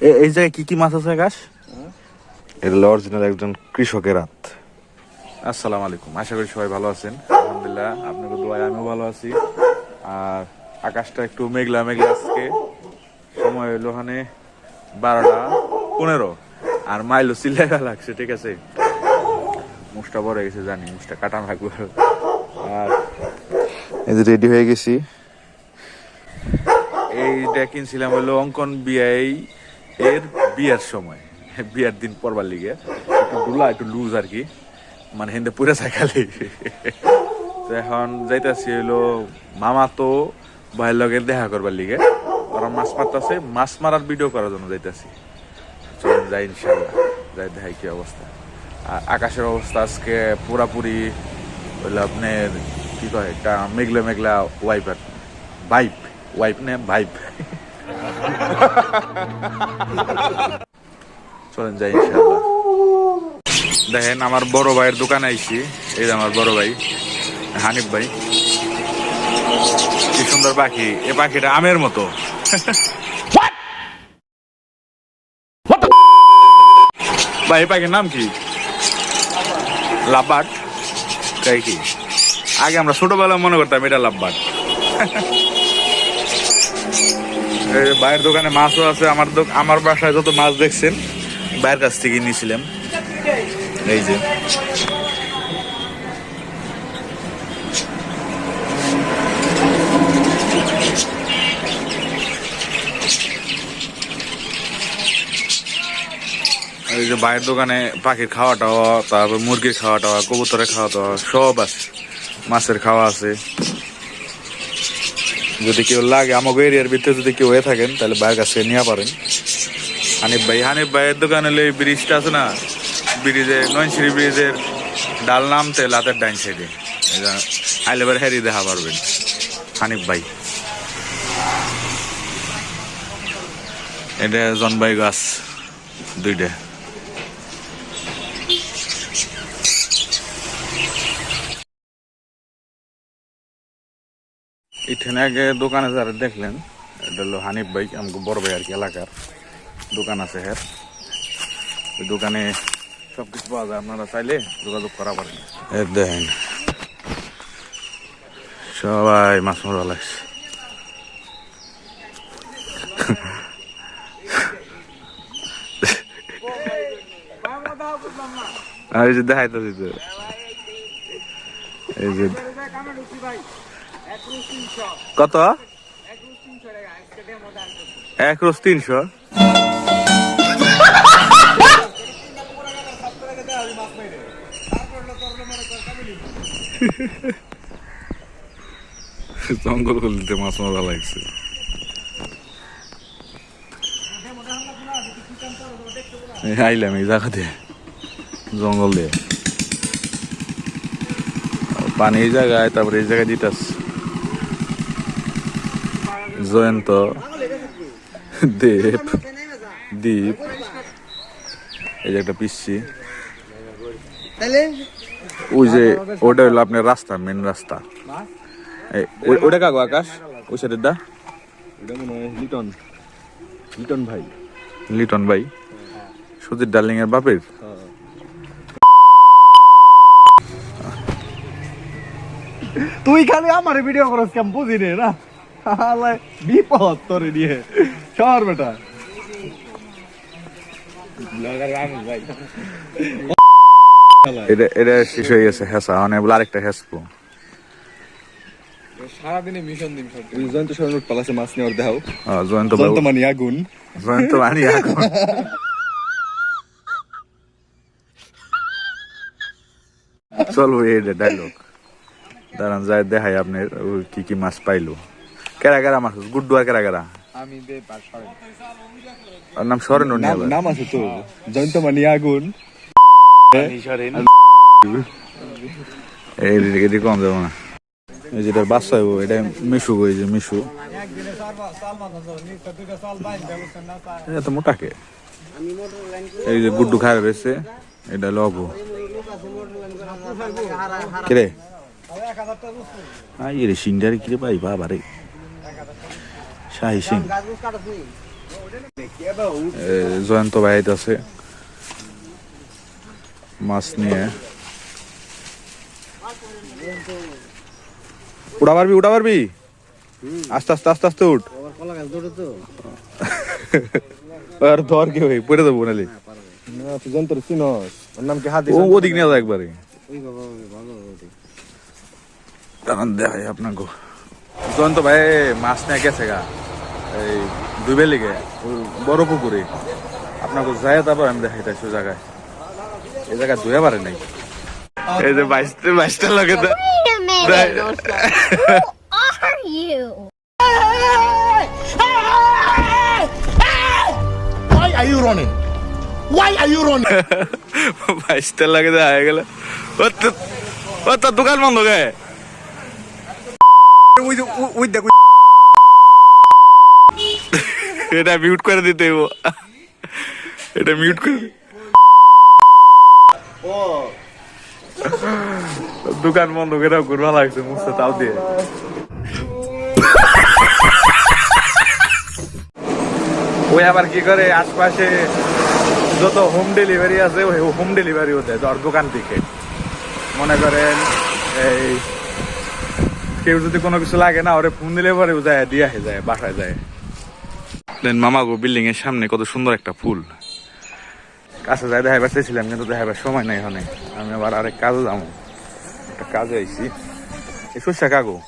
এ- এই জায়গায় কি কি মাছ আছে আকাশ? এটা অরিজিনাল একজন কৃষকের হাত। আসসালামু আলাইকুম। আশা করি সবাই ভালো আছেন। আলহামদুলিল্লাহ আপনাদের দোয়ায় আমিও ভালো আছি। আর আকাশটা একটু মেঘলা মেঘলা আজকে। সময় হলো ওখানে বারোটা পনেরো। আর মাইলো চিল্লাইবা লাগছে ঠিক আছে? মুখটা বড় হয়ে গেছে জানি মুখটা কাটা লাগবে। আর এই যে রেডি হয়ে গেছি। এইটা কিনছিলাম হলো অঙ্কন বিআই এর বিয়ের সময় বিয়ার দিন পরবার লিগে একটু ডুলা একটু লুজ আর কি মানে হিন্দে পুরা সাইকেলে তো এখন যাইতেছি হইল মামা তো ভাইয়ের লগে দেখা করবার লিগে। ওরা মাছ মারতেছে, মাছ মারার ভিডিও করার জন্য যাইতেছি। চলেন যাই ইনশাল্লাহ যাই দেখাই কি অবস্থা। আর আকাশের অবস্থা আজকে পুরাপুরি হইল আপনার কি কয়, একটা মেঘলা মেঘলা ওয়াইপার বাইপ ওয়াইপ নে ভাইপ চলেন যাই দেখেন আমার বড় ভাইয়ের দোকানে আইছি। এই যে আমার বড় ভাই হানিফ ভাই। কি সুন্দর পাখি। এ পাখিটা আমের মতো। ভাই পাখির নাম কি? লাভবাট তাই কি? আগে আমরা ছোটবেলায় মনে করতাম এটা লাভবাট বাইরের দোকানে মাছও আছে, আমার আমার বাসায় যত মাছ দেখছেন, বাইরের কাছ থেকে নিয়েছিলাম। এই যে। এই যে বাইরের দোকানে পাখির খাওয়া টাওয়া, তারপর মুরগির খাওয়া টাওয়া, কবুতরের খাওয়া টাওয়া, সব আছে। মাছের খাওয়া আছে। যদি কেউ লাগে আমাকে এরিয়ার ভিতরে যদি কেউ হয়ে থাকেন, তাহলে বাইরের কাছে নিয়ে পারেন। হানিফ ভাই, হানিফ ভাইয়ের দোকানে এই ব্রিজটা আছে না? ব্রিজে নয়নশিরি ব্রিজের ডাল নামতে লাতের ডাইন সাইডে। আইলে এবার হেরি দেখা পারবেন। হানিফ ভাই। এটা জনবাই গাছ, দুইটা। এখানে আগে দোকানে যারা দেখলেন, এটা হলো হানিফ ভাই আমাকে বড় ভাই আর কি, এলাকার দোকান আছে হ্যাঁ ওই দোকানে সব কিছু পাওয়া যায়, আপনারা চাইলে যোগাযোগ করা পারেন। এর দেখেন, সবাই মাছ মরা লাগছে। এই যে দেখাইতেছি তো। এই যে কত? এক রোজ তিনশো। জঙ্গল গলিতে মাছ মজা লাগছে। আইলাম এই জায়গা দিয়ে। জঙ্গল দিয়ে। পানি এই জায়গায়, তারপরে এই জায়গায় দিতাস জয়ন্ত দেব দ্বীপ এই যে একটা পিসি। ওই যে ওটা হলো আপনার রাস্তা মেন রাস্তা। এই, ওটা কাগো আকাশ? ওই সাইডের দা লিটন। লিটন ভাই। লিটন ভাই। সুজিত ডার্লিং এর বাপের? তুই খালি আমার ভিডিও করস কেম বুঝি না? আলাই বিপদ তোরে দিয়ে সর বেটা। এটা এটা শেষ হয়ে গেছে হেসা মানে বলে আরেকটা হেসবো সারাদিনে মিশন দিন জয়ন্ত শরণ পালাসে মাছ নেওয়ার দেখাও জয়ন্ত জয়ন্ত মানে আগুন। জয়ন্ত মানি এখন চলবো এই ডায়লগ দাঁড়ান যায় দেখাই আপনার কি কি মাছ পাইলো। কেরা কেরা মাছ গুড্ডু আর কেরা কেরা আমি দে পার ওর নাম সরেন নাম আছে তো। জয়ন্ত মানে আগুন। এই এদিকে কম যাব না। এই যেটা বাচ্চা হইব এটা মিশু এই যে মিশু। এত মোটা কে? এই যে গুড্ডু খায় রয়েছে এটা লব। কিরে আই রে সিংটারে কিরে পাই বাবা রে শাহি জয়ন্ত ভাই আছে। মাছ নিয়ে। উড়া পারবি উড়া পারবি? আস্তে আস্তে আস্তে আস্তে উঠ। আর ধর কি ভাই, পড়ে দেবো নালি। ওর নাম কি হাতি ও ওদিক নিয়ে দেখাই আপনাকে। জয়ন্ত ভাই, মাছ নিয়ে গেছে গা। এই দুবে লেগে ওই বড় পুকুরে। আপনাকে যাই তারপর আমি দেখাই তাই জায়গায়। এই জায়গায় ধুয়ে পারে নাই। এই যে বাইশটা বাইশটা লাগে? Why are you running? Why are you running? বাইশটা লাগে দেখা গেল। ও তো- দোকান বন্ধ গে এটা মিউট করে দিতে হইব। এটা মিউট করে দোকান বন্ধ করে ঘুরবা লাগছে মুখটা তাও দিয়ে। ওই আবার কি করে, আশপাশে যত হোম ডেলিভারি আছে, ওই হোম ডেলিভারিও দেয় ধর দোকান থেকে। মনে করেন, এই কেউ যদি কোনো কিছু লাগে না, ওরে ফোন দিলে পরে ও যায়, দিয়ে যায়, বাসায় যায়। দেন মামা গো বিল্ডিং এর সামনে কত সুন্দর একটা ফুল। কাছে যায় দেখাইবার চেয়েছিলাম কিন্তু দেখাইবার সময় নাই এখানে। আমি আবার আরেক কাজে যাব। একটা কাজে আইছি। শস্যা কাগো?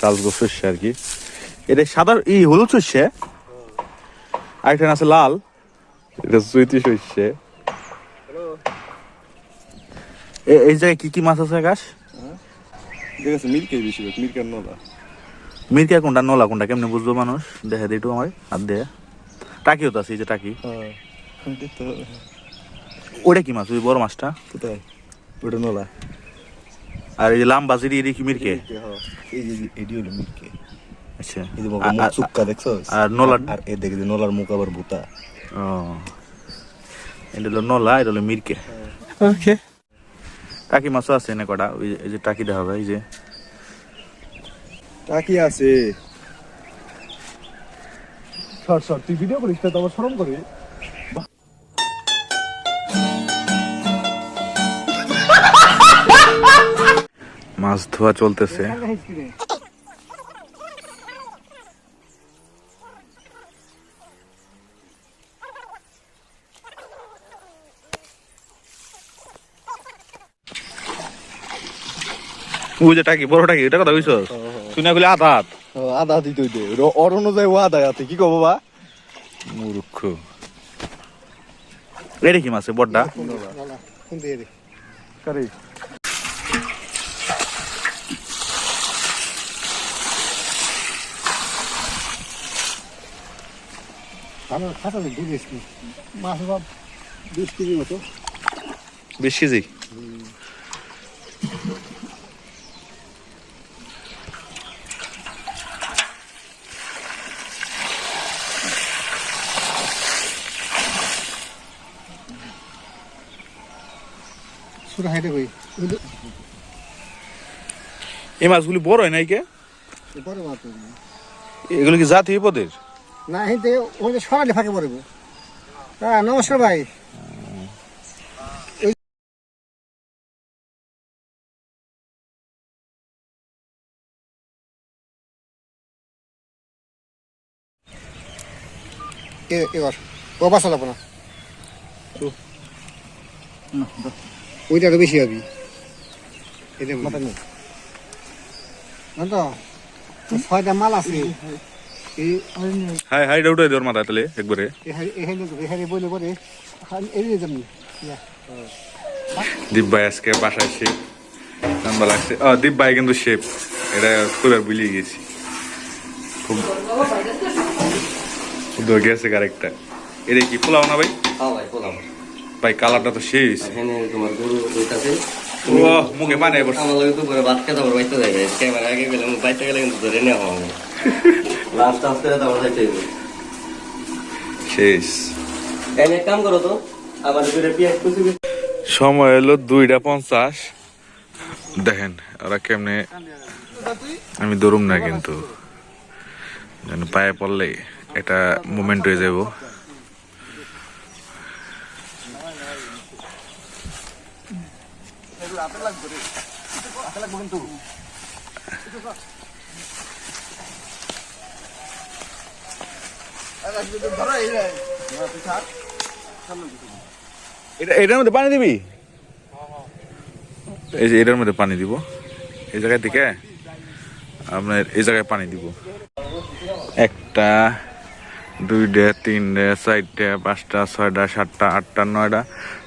চাল গো আর কি। এটা সাদা, ই হলুদ শস্য? আরেকটা আছে লাল। এটা সুইতি এ- এই জায়গায় কি কি মাছ আছে আকাশ? ঠিক আছে মিল্কে বেশি মিল্কের নলা মির্কা কোনটা নলা কোনটা কেমনে বুঝব মানুষ? দেখে দে একটু আমার হাত দিয়ে টাকিও তো আছে এই যে টাকি। হ্যাঁ ওটা কি মাছ? ওই বড় মাছটা? কোথায়? ওটা নলা। আর এই যে লাম্বা জিরি এটি কি মির্কে? এই যে এডি হলো মিল্কে আচ্ছা। এই যে আর- আর- চুক্কা দেখছস? আর নলার আর এ দেখে যে মুখ আবার ভূতা। ও। এটা হলো নলা এটা হলো মির্কে। ওকে টাকি মাছও আছে না কটা ওই যে- টাকি দেখা যায় এই যে। টাকি আছে। সর সর তুই ভিডিও করিস তো আবার শরম করি। মাছ ধোয়া চলতেছে। ওই যে টাকি বড় টাকি এটা কথা কইছ শুনে বলে আধা হাত আদা দিত দে। অর অনুযায়ী ও আদা আছে। কি কব বা? মূর্খ। এটা কি মাছ বড়টা? কারে। বাপ বিশ কেজি মতো। বিশ কেজি? সুরা হাইটে কই এই মাছগুলি বড় হয় নাই কে? বড় মাছ এগুলো কি জাতীয় পদের? না হিতে ওই সরালে ফাঁকে পড়ব হ্যাঁ নমস্কার ভাই। এবার ও বাসা যাব না। ওইটা আরও বেশি হবি। এটা মাথা নেই না তো ছয়টা মাল আছে। হাই হাই ডাউট দেওয়ার মাথা তাহলে একবারে। এখানে এখানে এখানে বলে পরে এড়িয়ে যাবি দীপ ভাই আজকে বাসায় শেপ নাম্বার লাগছে। ও দীপ ভাই কিন্তু শেপ এটা কইবার ভুলিয়ে গেছি। খুব গেছে কারেক্টটা এটা কি পোলাও না ভাই? হ্যাঁ ভাই বললাম ভাই কালারটা তো শেষ এখানে তোমার গরু ওইটাতে ও মুখে মানে এবার আমার লগে তো পরে ভাত খেতে পারব বাইতে যাই ক্যামেরা আগে গেলে বাইতে গেলে কিন্তু ধরে নেওয়া হবে লাস্ট টাস্ট তারপর যাইতে হইবে। শেষ। এনে কাম করো তো আবার দুটো পেঁয়াজ কুচি কুচি সময় হলো দুইটা পঞ্চাশ। দেখেন ওরা কেমনে আমি দৌড়ুম না কিন্তু। পায়ে পড়লে এটা মুভমেন্ট হয়ে যাব এটার মধ্যে পানি দিবি? এই যে এটার মধ্যে পানি দিব। এই জায়গায় থেকে আপনার এই জায়গায় পানি দিব। একটা, দুইটা, তিনটে, চারটে, পাঁচটা, ছয়টা, সাতটা, আটটা, নয়টা,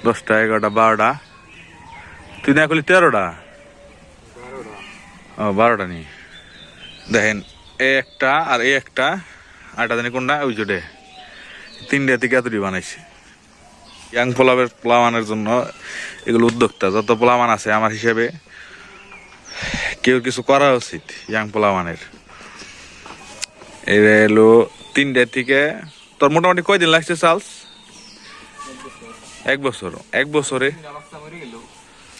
দশটা, এগারোটা, বারোটা। তুই না করলি তেরোটা? ও, বারোটা নি। দেখেন এই একটা আর এই একটা আটটা জানি কোনটা? ওই জোটে তিনটে থেকে এতটি বানাইছে। ইয়াং পোলাবের পোলামানের জন্য এগুলো উদ্যোক্তা। যত পোলামান আছে, আমার হিসেবে কেউ কিছু করা উচিত ইয়াং পোলামানের এর এলো তিনটে থেকে, তোর মোটামুটি কয়দিন লাগছে, চার্লস? এক বছর। এক বছরে?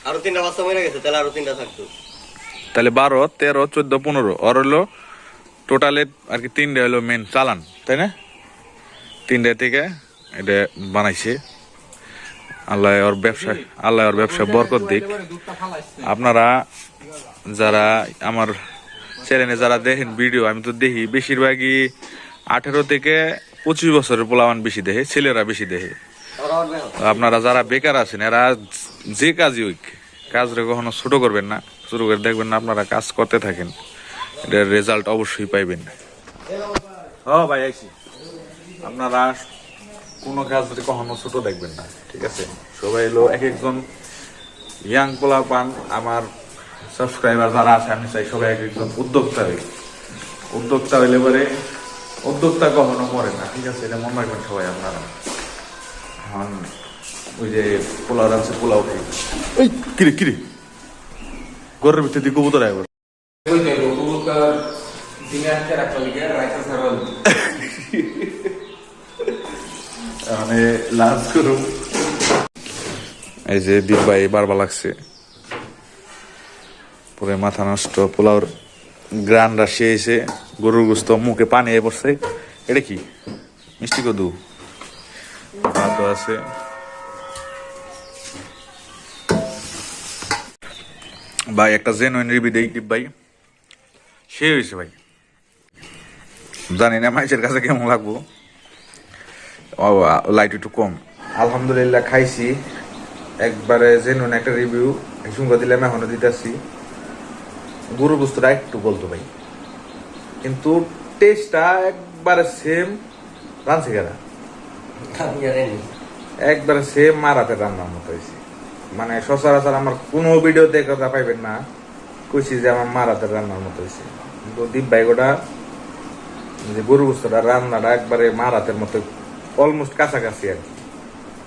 আরও তিনটা বাচ্চা মরে গেছে, তাহলে আরও তিনটা থাকতো। তাহলে বারো, তেরো, চোদ্দ, পনেরো। ওর হলো টোটালে আর কি তিনটে হলো মেন চালান, তাই না? তিনটে থেকে এটা বানাইছে। আল্লাহ ওর ব্যবসা, আল্লাহ ওর ব্যবসা বরকত দিক। আপনারা যারা আমার চ্যানেলে যারা দেখেন ভিডিও আমি তো দেখি, বেশিরভাগই আঠেরো থেকে পঁচিশ বছরের পোলাবান বেশি দেখে, ছেলেরা বেশি দেখে। আপনারা যারা বেকার আছেন, এরা যে কাজই হোক, কাজরে কখনো ছোট করবেন না, শুরু করে দেখবেন না আপনারা কাজ করতে থাকেন। এটার রেজাল্ট অবশ্যই পাইবেন। ও ভাই, আইছি। আপনারা কোনো কাজ কখনো ছোট দেখবেন না, ঠিক আছে? সবাই এলো এক একজন ইয়াং পোলা পান আমার সাবস্ক্রাইবার যারা আছে, আমি চাই সবাই এক একজন উদ্যোক্তা হই। উদ্যোক্তা হইলে পরে উদ্যোক্তা কখনো মরে না, ঠিক আছে? এটা মনে রাখবেন সবাই আপনারা। এখন ওই যে পোলাও রাখছে পোলাও খাই। এই কিরে কিরে? ঘরের ভিতরে দিয়ে কবুতর আয় মানে লাঞ্চ এই যে দিব্বাই বারবার লাগছে। পরে মাথা নষ্ট পোলাওর গ্রান রাশি এসে গরুর গুস্ত মুখে পানি এ পড়ছে। এটা কি? মিষ্টি কদু? ভাতও আছে। ভাই, একটা জেনুইন রিবি দেই দিব্বাই সে হয়েছে ভাই। জানি না মাইসের কাছে কেমন লাগবো। লাইট একটু কম। আলহামদুলিল্লাহ, খাইছি। একবারে জেনুন একটা রিভিউ হিসুঙ্গ দিলাম, এখনও দিতেছি। গরুর বস্তুটা একটু বলতো ভাই। কিন্তু টেস্টটা একবারে সেম রাঁধছে গেরা জানি একবারে সেম মারাতে রান্নার মতো হয়েছে। মানে সচরাচর আমার কোনো ভিডিওতে কথা পাইবেন না, কইছি যে আমার মারাতে রান্নার মতো হয়েছে। কিন্তু দীপ ভাই গোটা, যে গরু গুস্তটা, রান্নাটা একবারে মারাতের মতো অলমোস্ট কাছাকাছি আর কি।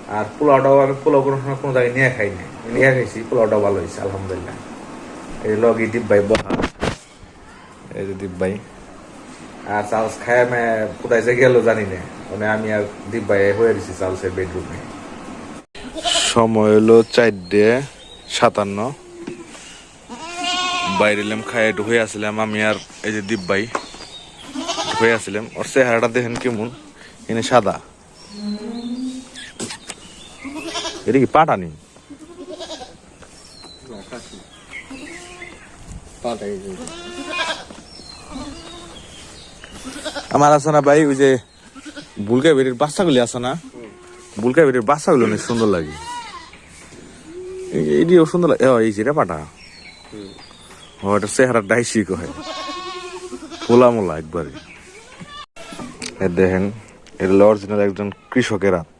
আর পোলাওটাও আমি পোলাও কোনো সময় কোনো জায়গায় নিয়ে খাই নাই। নিয়ে খাইছি, পোলাওটাও ভালো হয়েছে, আলহামদুলিল্লাহ। এই লগি দীপ ভাই বহা। এই যে দীপ ভাই। আর চালস খায় আমি কোথায় যে গেল জানি না। মানে আমি আর দীপ ভাই হয়ে দিছি চালসের বেডরুমে সময় হলো চারটে সাতান্ন। বাইরে এলাম খাই একটু হয়ে আসলাম, আমি আর এই যে একটু হয়ে আসলাম। ওর চেহারাটা দেখেন কেমন, এনে সাদা। এটা কি পাটানি আমার আছে না ভাই, ওই যে বুলকা বেরির বাচ্চাগুলি আছে না? বুলকা বেরির বাচ্চাগুলো অনেক সুন্দর লাগে। এইটিও সুন্দর লাগে। এই যে পাটা ও, এটা চেহারা ডাইসি কয়। পোলা মোলা একবারে। দেখেন এটা অরিজিনাল একজন কৃষকের হাত।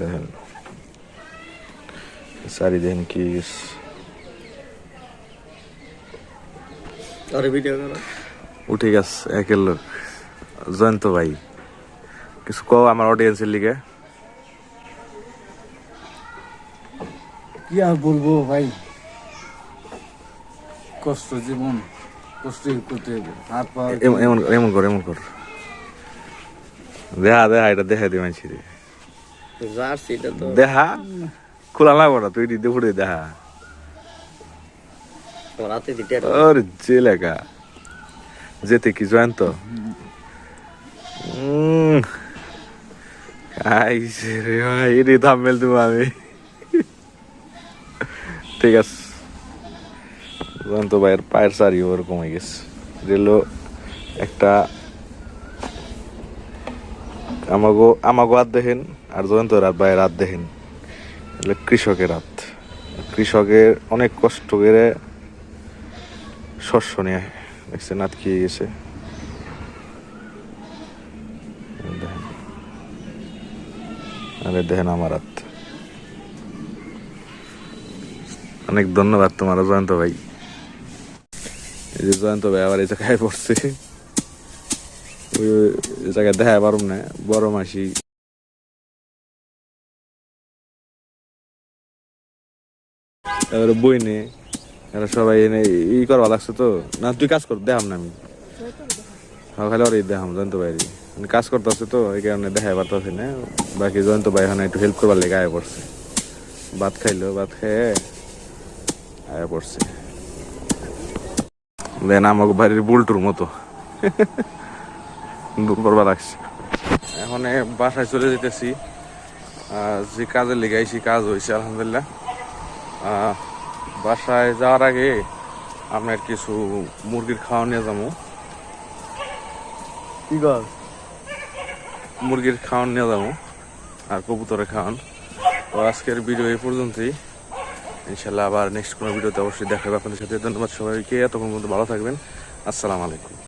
দেখেন। সারি দেখেন কি আরে ভিডিও করো। উঠে গেছে একের লোক। জয়ন্ত ভাই কিছু কও আমার অডিয়েন্সের লিগে? কি আর বলব ভাই? কষ্ট জীবন কষ্ট করতে হবে। হাত পা এমন কর এমন কর এমন কর। দেহা দেহা এটা দেখা দি মানছি রে। জার্সিটা তো দেহা? খোলা লাগবো না তুই দিতে ফুটে দেহা। ওর যে লেখা যেতে কি উম, খাইছে রে ভাই রে থামেল তুমি আমি ঠিক আছে জয়ন্ত ভাইয়ের পায়ের সারি ওরকম হয়ে গেছে রেলো একটা আমাগো আমাগো হাত দেখেন আর জয়ন্ত রাত ভাইয়ের হাত দেখেন কৃষকের হাত কৃষকের অনেক কষ্ট করে শস্য নিয়ে দেখছেন আটকিয়ে গেছে। আরে দেখেন আমার হাত। অনেক ধন্যবাদ তোমার জয়ন্ত ভাই। এই যে জয়ন্ত ভাই আবার এই জায়গায় পড়ছে। ওই জায়গায় দেখা পারুম না, বড় মাসি। তারপরে বই নে এরা সবাই এনে ই করবা লাগছে তো। না, তুই কাজ কর, দেখাম না আমি। হ্যাঁ খালি ওরই দেখাম, জয়ন্ত ভাইয়ের মানে কাজ করতে আছে তো, এই কারণে দেখাই পারতেছে না। বাকি জয়ন্ত ভাই এখানে একটু হেল্প করবার লেগে আয়া পড়ছে। ভাত খাইলো, ভাত খেয়ে আয়া পড়ছে। দেন আমাকে বাড়ির বুলটুর মতো। দূর করবা লাগছে। এখন বাসায় চলে যেতেছি। যে কাজে লেগে আইছি, কাজ হয়েছে আলহামদুলিল্লাহ। বাসায় যাওয়ার আগে আপনার কিছু মুরগির খাওয়া নিয়ে যাব। কি মুরগির খাওয়ান নিয়ে যাব আর কবুতরের খাওয়ান। তো আজকের ভিডিও এই পর্যন্তই। ইনশাল্লাহ আবার নেক্সট কোনো ভিডিওতে অবশ্যই দেখা হবে আপনাদের সাথে। ধন্যবাদ সবাইকে। এতক্ষণ পর্যন্ত ভালো থাকবেন। আসসালামু আলাইকুম।